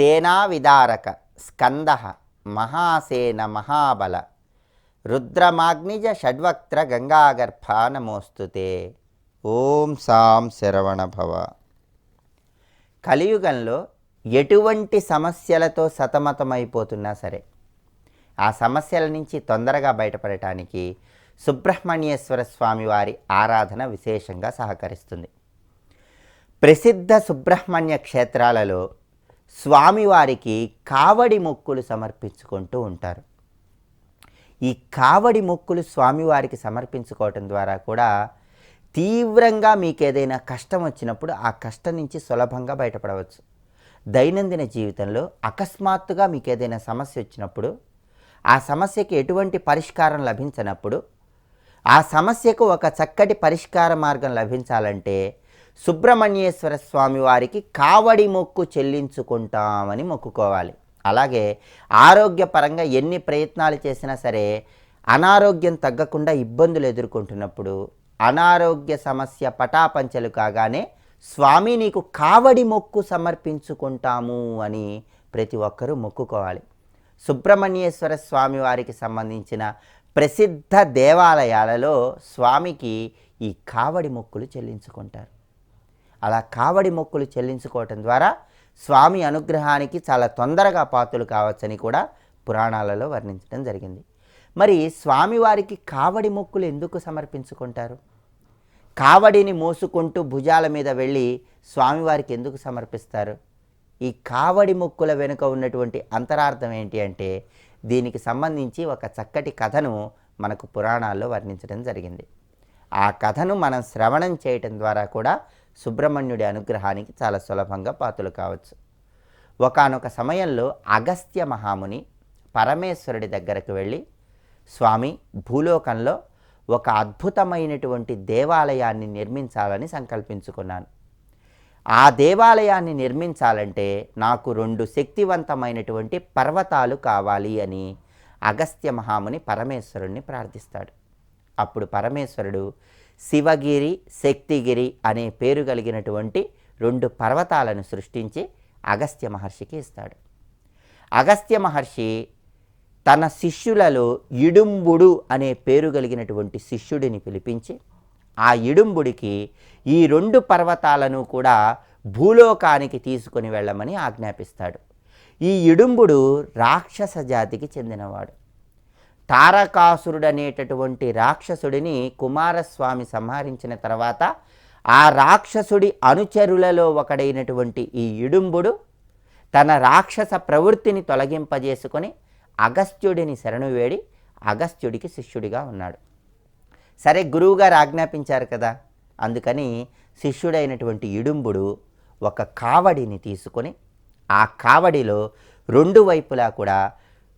సేనావిదారక స్కంద మహాసేన మహాబల రుద్రమాగ్నిజ షడ్వక్త్ర గంగాగర్భ నమోస్తుతే ఓం సాం శరవణ భవ. కలియుగంలో ఎటువంటి సమస్యలతో సతమతమైపోతున్నా సరే ఆ సమస్యల నుంచి తొందరగా బయటపడటానికి సుబ్రహ్మణ్యేశ్వర స్వామి వారి ఆరాధన విశేషంగా సహకరిస్తుంది. ప్రసిద్ధ సుబ్రహ్మణ్య క్షేత్రాలలో స్వామివారికి కావడి మొక్కులు సమర్పించుకుంటూ ఉంటారు. ఈ కావడి మొక్కులు స్వామివారికి సమర్పించుకోవటం ద్వారా కూడా తీవ్రంగా మీకు ఏదైనా కష్టం వచ్చినప్పుడు ఆ కష్టం నుంచి సులభంగా బయటపడవచ్చు. దైనందిన జీవితంలో అకస్మాత్తుగా మీకు ఏదైనా సమస్య వచ్చినప్పుడు ఆ సమస్యకి ఎటువంటి పరిష్కారం లభించినప్పుడు ఆ సమస్యకు ఒక చక్కటి పరిష్కార మార్గం లభించాలంటే సుబ్రహ్మణ్యేశ్వర స్వామి వారికి కావడి మొక్కు చెల్లించుకుంటామని మొక్కుకోవాలి. అలాగే ఆరోగ్యపరంగా ఎన్ని ప్రయత్నాలు చేసినా సరే అనారోగ్యం తగ్గకుండా ఇబ్బందులు ఎదుర్కొంటున్నప్పుడు అనారోగ్య సమస్య పటాపంచలు కాగానే స్వామి నీకు కావడి మొక్కు సమర్పించుకుంటాము అని ప్రతి ఒక్కరూ మొక్కుకోవాలి. సుబ్రహ్మణ్యేశ్వర స్వామి వారికి సంబంధించిన ప్రసిద్ధ దేవాలయాలలో స్వామికి ఈ కావడి మొక్కులు చెల్లించుకుంటారు. అలా కావడి మొక్కులు చెల్లించుకోవటం ద్వారా స్వామి అనుగ్రహానికి చాలా తొందరగా పాత్రలు కావచ్చని కూడా పురాణాలలో వర్ణించడం జరిగింది. మరి స్వామివారికి కావడి మొక్కులు ఎందుకు సమర్పించుకుంటారు? కావడిని మోసుకుంటూ భుజాల మీద వెళ్ళి స్వామివారికి ఎందుకు సమర్పిస్తారు? ఈ కావడి మొక్కుల వెనుక ఉన్నటువంటి అంతరార్థం ఏంటి అంటే దీనికి సంబంధించి ఒక చక్కటి కథను మనకు పురాణాల్లో వర్ణించడం జరిగింది. ఆ కథను మనం శ్రవణం చేయటం ద్వారా కూడా సుబ్రహ్మణ్యుడి అనుగ్రహానికి చాలా సులభంగా పాతులు కావచ్చు. ఒకానొక సమయంలో అగస్త్య మహాముని పరమేశ్వరుడి దగ్గరకు వెళ్ళి స్వామి భూలోకంలో ఒక అద్భుతమైనటువంటి దేవాలయాన్ని నిర్మించాలని సంకల్పించుకున్నాను. ఆ దేవాలయాన్ని నిర్మించాలంటే నాకు రెండు శక్తివంతమైనటువంటి పర్వతాలు కావాలి అని అగస్త్య మహాముని పరమేశ్వరుణ్ణి ప్రార్థిస్తాడు. అప్పుడు పరమేశ్వరుడు శివగిరి శక్తిగిరి అనే పేరు కలిగినటువంటి రెండు పర్వతాలను సృష్టించి అగస్త్య మహర్షికి ఇస్తాడు. అగస్త్య మహర్షి తన శిష్యులలో ఇడుంబుడు అనే పేరు కలిగినటువంటి శిష్యుడిని పిలిపించి ఆ ఇడుంబుడికి ఈ రెండు పర్వతాలను కూడా భూలోకానికి తీసుకుని వెళ్ళమని ఆజ్ఞాపిస్తాడు. ఈ ఇడుంబుడు రాక్షస జాతికి చెందినవాడు. తారకాసురుడు అనేటటువంటి రాక్షసుడిని కుమారస్వామి సంహరించిన తర్వాత ఆ రాక్షసుడి అనుచరులలో ఒకడైనటువంటి ఈ ఇడుంబుడు తన రాక్షస ప్రవృత్తిని తొలగింపజేసుకొని అగస్త్యుడిని శరణు వేడి అగస్త్యుడికి శిష్యుడిగా ఉన్నాడు. సరే గురువుగారు ఆజ్ఞాపించారు కదా అందుకని శిష్యుడైనటువంటి ఇడుంబుడు ఒక కావడిని తీసుకొని ఆ కావడిలో రెండు వైపులా కూడా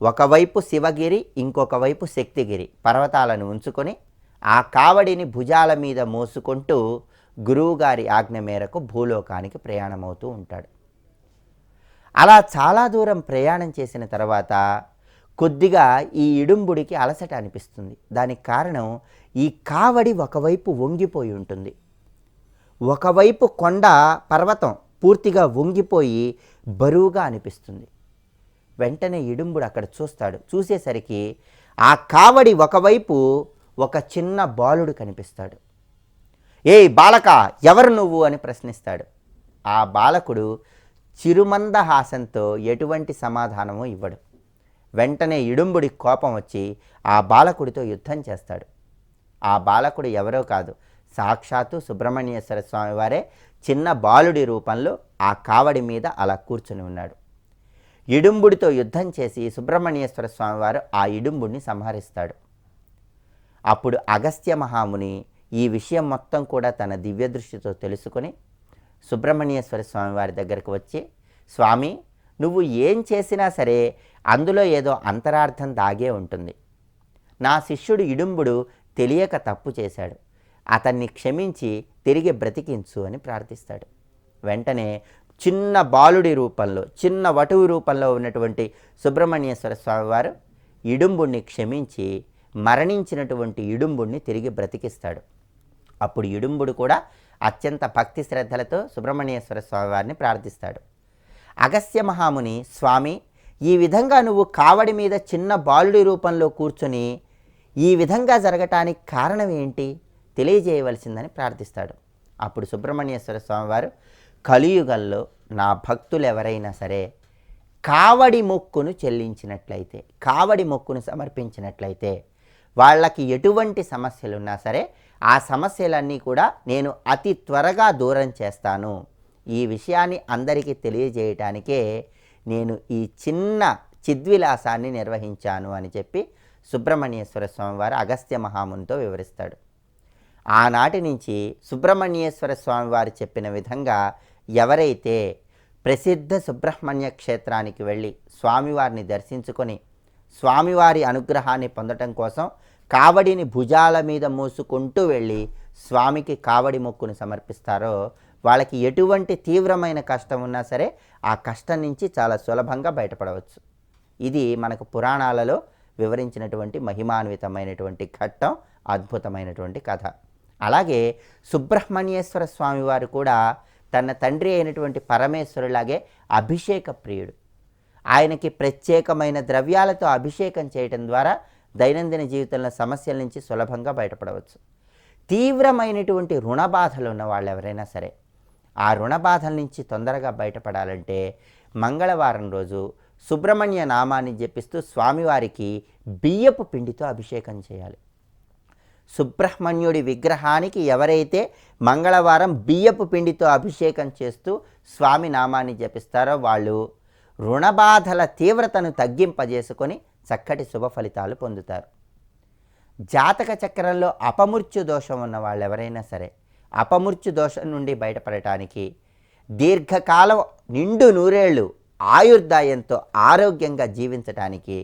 ఒకవైపు శివగిరి ఇంకొక వైపు శక్తిగిరి పర్వతాలను ఉంచుకొని ఆ కావడిని భుజాల మీద మోసుకుంటూ గురువుగారి ఆజ్ఞ మేరకు భూలోకానికి ప్రయాణమవుతూ ఉంటాడు. అలా చాలా దూరం ప్రయాణం చేసిన తర్వాత కొద్దిగా ఈ ఇడుంబుడికి అలసట అనిపిస్తుంది. దానికి కారణం ఈ కావడి ఒకవైపు వంగిపోయి ఉంటుంది. ఒకవైపు కొండ పర్వతం పూర్తిగా వంగిపోయి బరువుగా అనిపిస్తుంది. వెంటనే ఇడుంబుడు అక్కడ చూస్తాడు. చూసేసరికి ఆ కావడి ఒకవైపు ఒక చిన్న బాలుడు కనిపిస్తాడు. ఏయ్ బాలక ఎవరు నువ్వు? అని ప్రశ్నిస్తాడు. ఆ బాలకుడు చిరుమందహాసంతో ఎటువంటి సమాధానము ఇవ్వడు. వెంటనే ఇడుంబుడి కోపం వచ్చి ఆ బాలకుడితో యుద్ధం చేస్తాడు. ఆ బాలకుడు ఎవరో కాదు సాక్షాత్తు సుబ్రహ్మణ్యేశ్వర స్వామివారే చిన్న బాలుడి రూపంలో ఆ కావడి మీద అలా కూర్చుని ఉన్నాడు. ఇడుంబుడితో యుద్ధం చేసి సుబ్రహ్మణ్యేశ్వర స్వామివారు ఆ ఇడుంబుడిని సంహరిస్తాడు. అప్పుడు అగస్త్య మహాముని ఈ విషయం మొత్తం కూడా తన దివ్య దృష్టితో తెలుసుకొని సుబ్రహ్మణ్యేశ్వర స్వామివారి దగ్గరకు వచ్చి స్వామి నువ్వు ఏం చేసినా సరే అందులో ఏదో అంతరార్థం దాగే ఉంటుంది. నా శిష్యుడు ఇడుంబుడు తెలియక తప్పు చేశాడు. అతన్ని క్షమించి తిరిగి బ్రతికించు అని ప్రార్థిస్తాడు. వెంటనే చిన్న బాలుడి రూపంలో చిన్న వటువు రూపంలో ఉన్నటువంటి సుబ్రహ్మణ్యేశ్వర స్వామివారు ఇడుంబుణ్ణి క్షమించి మరణించినటువంటి ఇడుంబుణ్ణి తిరిగి బ్రతికిస్తాడు. అప్పుడు ఇడుంబుడు కూడా అత్యంత భక్తి శ్రద్ధలతో సుబ్రహ్మణ్యేశ్వర స్వామివారిని ప్రార్థిస్తాడు. అగస్త్య మహాముని స్వామి ఈ విధంగా నువ్వు కావడి మీద చిన్న బాలుడి రూపంలో కూర్చొని ఈ విధంగా జరగటానికి కారణం ఏంటి? తెలియజేయవలసిందని ప్రార్థిస్తాడు. అప్పుడు సుబ్రహ్మణ్యేశ్వర స్వామివారు కలియుగంలో నా భక్తులు ఎవరైనా సరే కావడి మొక్కును చెల్లించినట్లయితే కావడి మొక్కును సమర్పించినట్లయితే వాళ్ళకి ఎటువంటి సమస్యలు ఉన్నా సరే ఆ సమస్యలన్నీ కూడా నేను అతి త్వరగా దూరం చేస్తాను. ఈ విషయాన్ని అందరికీ తెలియజేయటానికే నేను ఈ చిన్న చిద్విలాసాన్ని నిర్వహించాను అని చెప్పి సుబ్రహ్మణ్యేశ్వర స్వామివారు అగస్త్య మహామునితో వివరిస్తాడు. ఆనాటి నుంచి సుబ్రహ్మణ్యేశ్వర స్వామివారు చెప్పిన విధంగా ఎవరైతే ప్రసిద్ధ సుబ్రహ్మణ్య క్షేత్రానికి వెళ్ళి స్వామివారిని దర్శించుకొని స్వామివారి అనుగ్రహాన్ని పొందటం కోసం కావడిని భుజాల మీద మోసుకుంటూ వెళ్ళి స్వామికి కావడి మొక్కును సమర్పిస్తారో వాళ్ళకి ఎటువంటి తీవ్రమైన కష్టం ఉన్నా సరే ఆ కష్టం నుంచి చాలా సులభంగా బయటపడవచ్చు. ఇది మనకు పురాణాలలో వివరించినటువంటి మహిమాన్వితమైనటువంటి ఘట్టం అద్భుతమైనటువంటి కథ. అలాగే సుబ్రహ్మణ్యేశ్వర స్వామివారు కూడా తన తండ్రి అయినటువంటి పరమేశ్వరులాగే అభిషేక ప్రియుడు. ఆయనకి ప్రత్యేకమైన ద్రవ్యాలతో అభిషేకం చేయటం ద్వారా దైనందిన జీవితంలో సమస్యల నుంచి సులభంగా బయటపడవచ్చు. తీవ్రమైనటువంటి రుణ బాధలు ఉన్న వాళ్ళు ఎవరైనా సరే ఆ రుణ బాధల నుంచి తొందరగా బయటపడాలంటే మంగళవారం రోజు సుబ్రహ్మణ్య నామాన్ని జపిస్తూ స్వామివారికి బియ్యపు పిండితో అభిషేకం చేయాలి. సుబ్రహ్మణ్యుడి విగ్రహానికి ఎవరైతే మంగళవారం బియ్యపు పిండితో అభిషేకం చేస్తూ స్వామి నామాన్ని జపిస్తారో వాళ్ళు రుణబాధల తీవ్రతను తగ్గింపజేసుకొని చక్కటి శుభ ఫలితాలు పొందుతారు. జాతక చక్రంలో అపమృత్యు దోషం ఉన్న వాళ్ళు ఎవరైనా సరే అపమృత్యు దోషం నుండి బయటపడటానికి దీర్ఘకాలం నిండు నూరేళ్ళు ఆయుర్దాయంతో ఆరోగ్యంగా జీవించటానికి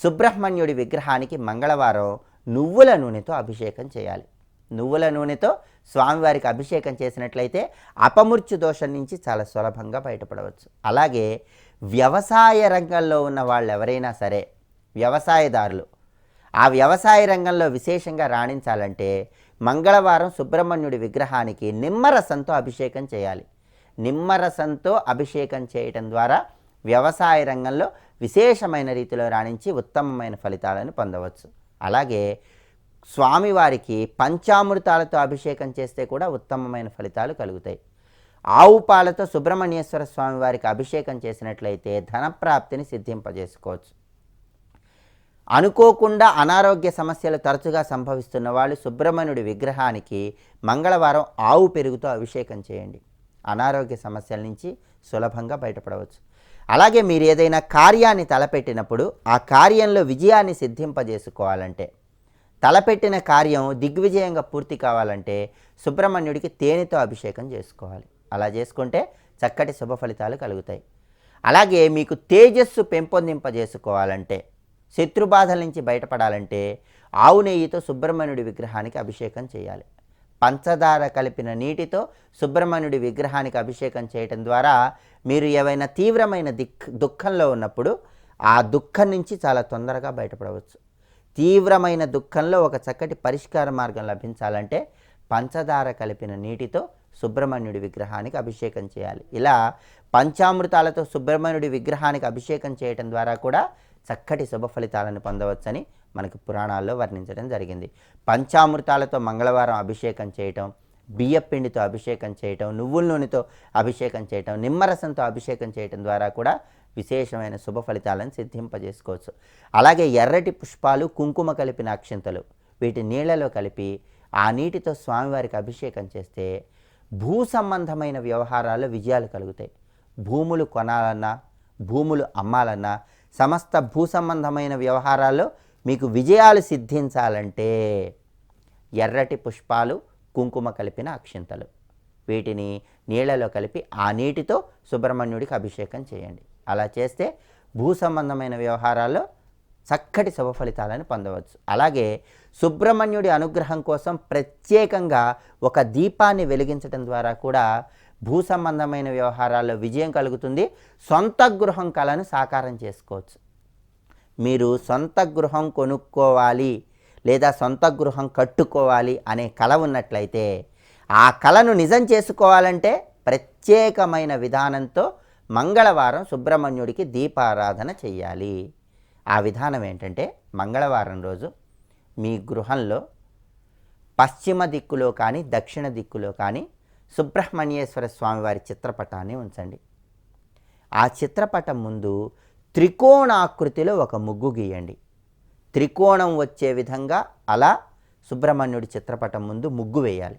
సుబ్రహ్మణ్యుడి విగ్రహానికి మంగళవారం నువ్వుల నూనెతో అభిషేకం చేయాలి. నువ్వుల నూనెతో స్వామివారికి అభిషేకం చేసినట్లయితే అపమృత్యు దోషం నుంచి చాలా సులభంగా బయటపడవచ్చు. అలాగే వ్యవసాయ రంగంలో ఉన్న వాళ్ళు ఎవరైనా సరే వ్యవసాయదారులు ఆ వ్యవసాయ రంగంలో విశేషంగా రాణించాలంటే మంగళవారం సుబ్రహ్మణ్యుడి విగ్రహానికి నిమ్మరసంతో అభిషేకం చేయాలి. నిమ్మరసంతో అభిషేకం చేయటం ద్వారా వ్యవసాయ రంగంలో విశేషమైన రీతిలో రాణించి ఉత్తమమైన ఫలితాలను పొందవచ్చు. అలాగే స్వామివారికి పంచామృతాలతో అభిషేకం చేస్తే కూడా ఉత్తమమైన ఫలితాలు కలుగుతాయి. ఆవు పాలతో సుబ్రహ్మణ్యేశ్వర స్వామి వారికి అభిషేకం చేసినట్లయితే ధనప్రాప్తిని సిద్ధింపజేసుకోవచ్చు. అనుకోకుండా అనారోగ్య సమస్యలు తరచుగా సంభవిస్తున్న వాళ్ళు సుబ్రహ్మణ్యుడి విగ్రహానికి మంగళవారం ఆవు పెరుగుతో అభిషేకం చేయండి. అనారోగ్య సమస్యల నుంచి సులభంగా బయటపడవచ్చు. అలాగే మీరు ఏదైనా కార్యాన్ని తలపెట్టినప్పుడు ఆ కార్యంలో విజయాన్ని సిద్ధింపజేసుకోవాలంటే తలపెట్టిన కార్యం దిగ్విజయంగా పూర్తి కావాలంటే సుబ్రహ్మణ్యుడికి తేనెతో అభిషేకం చేసుకోవాలి. అలా చేసుకుంటే చక్కటి శుభ ఫలితాలు కలుగుతాయి. అలాగే మీకు తేజస్సు పెంపొందింపజేసుకోవాలంటే శత్రుబాధల నుంచి బయటపడాలంటే ఆవు నెయ్యితో సుబ్రహ్మణ్యుడి విగ్రహానికి అభిషేకం చేయాలి. పంచదార కలిపిన నీటితో సుబ్రహ్మణ్యుడి విగ్రహానికి అభిషేకం చేయటం ద్వారా మీరు ఏవైనా తీవ్రమైన దిక్ దుఃఖంలో ఉన్నప్పుడు ఆ దుఃఖం నుంచి చాలా తొందరగా బయటపడవచ్చు. తీవ్రమైన దుఃఖంలో ఒక చక్కటి పరిష్కార మార్గం లభించాలంటే పంచదార కలిపిన నీటితో సుబ్రహ్మణ్యుడి విగ్రహానికి అభిషేకం చేయాలి. ఇలా పంచామృతాలతో సుబ్రహ్మణ్యుడి విగ్రహానికి అభిషేకం చేయటం ద్వారా కూడా చక్కటి శుభ ఫలితాలను పొందవచ్చని మనకు పురాణాల్లో వర్ణించడం జరిగింది. పంచామృతాలతో మంగళవారం అభిషేకం చేయటం బియ్యపిండితో అభిషేకం చేయటం నువ్వుల నూనెతో అభిషేకం చేయటం నిమ్మరసంతో అభిషేకం చేయటం ద్వారా కూడా విశేషమైన శుభ ఫలితాలను సిద్ధింపజేసుకోవచ్చు. అలాగే ఎర్రటి పుష్పాలు కుంకుమ కలిపిన అక్షింతలు వీటి నీళ్ళలో కలిపి ఆ నీటితో స్వామివారికి అభిషేకం చేస్తే భూ సంబంధమైన వ్యవహారాల్లో విజయాలు కలుగుతాయి. భూములు కొనాలన్నా భూములు అమ్మాలన్నా సమస్త భూ సంబంధమైన వ్యవహారాల్లో మీకు విజయాలు సిద్ధించాలంటే ఎర్రటి పుష్పాలు కుంకుమ కలిపిన అక్షింతలు. వీటిని నీళ్ళలో కలిపి ఆ నీటితో సుబ్రహ్మణ్యుడికి అభిషేకం చేయండి. అలా చేస్తే భూ సంబంధమైన వ్యవహారాల్లో చక్కటి శుభ ఫలితాలను పొందవచ్చు. అలాగే సుబ్రహ్మణ్యుడి అనుగ్రహం కోసం ప్రత్యేకంగా ఒక దీపాన్ని వెలిగించడం ద్వారా కూడా భూ సంబంధమైన వ్యవహారాల్లో విజయం కలుగుతుంది. సొంత గృహం కళను సాకారం చేసుకోవచ్చు. మీరు సొంత గృహం కొనుక్కోవాలి లేదా సొంత గృహం కట్టుకోవాలి అనే కళ ఉన్నట్లయితే ఆ కళను నిజం చేసుకోవాలంటే ప్రత్యేకమైన విధానంతో మంగళవారం సుబ్రహ్మణ్యుడికి దీపారాధన చెయ్యాలి. ఆ విధానం ఏంటంటే మంగళవారం రోజు మీ గృహంలో పశ్చిమ దిక్కులో కానీ దక్షిణ దిక్కులో కానీ సుబ్రహ్మణ్యేశ్వర స్వామి వారి చిత్రపటాన్ని ఉంచండి. ఆ చిత్రపటం ముందు త్రికోణాకృతిలో ఒక ముగ్గు గీయండి. త్రికోణం వచ్చే విధంగా అలా సుబ్రహ్మణ్యుడి చిత్రపటం ముందు ముగ్గు వేయాలి.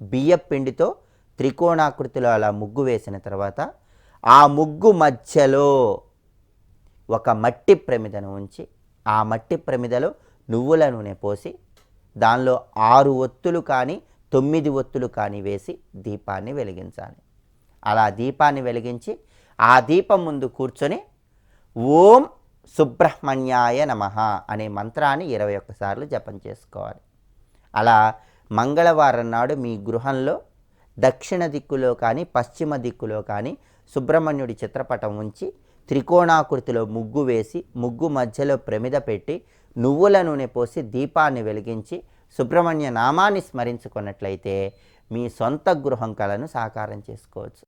బియ్యపిండితో త్రికోణాకృతిలో అలా ముగ్గు వేసిన తర్వాత ఆ ముగ్గు మధ్యలో ఒక మట్టి ప్రమిదను ఉంచి ఆ మట్టి ప్రమిదలో నువ్వుల నూనె పోసి దానిలో ఆరు ఒత్తులు కానీ తొమ్మిది ఒత్తులు కానీ వేసి దీపాన్ని వెలిగించాలి. అలా దీపాన్ని వెలిగించి ఆ దీపం ముందు కూర్చొని ఓం సుబ్రహ్మణ్యాయ నమ అనే మంత్రాన్ని ఇరవై ఒక్కసార్లు జపం చేసుకోవాలి. అలా మంగళవారం నాడు మీ గృహంలో దక్షిణ దిక్కులో కానీ పశ్చిమ దిక్కులో కానీ సుబ్రహ్మణ్యుడి చిత్రపటం ఉంచి త్రికోణాకృతిలో ముగ్గు వేసి ముగ్గు మధ్యలో ప్రమిద పెట్టి నువ్వుల నూనె పోసి దీపాన్ని వెలిగించి సుబ్రహ్మణ్య నామాన్ని స్మరించుకున్నట్లయితే మీ సొంత గృహం కళను సాకారం చేసుకోవచ్చు.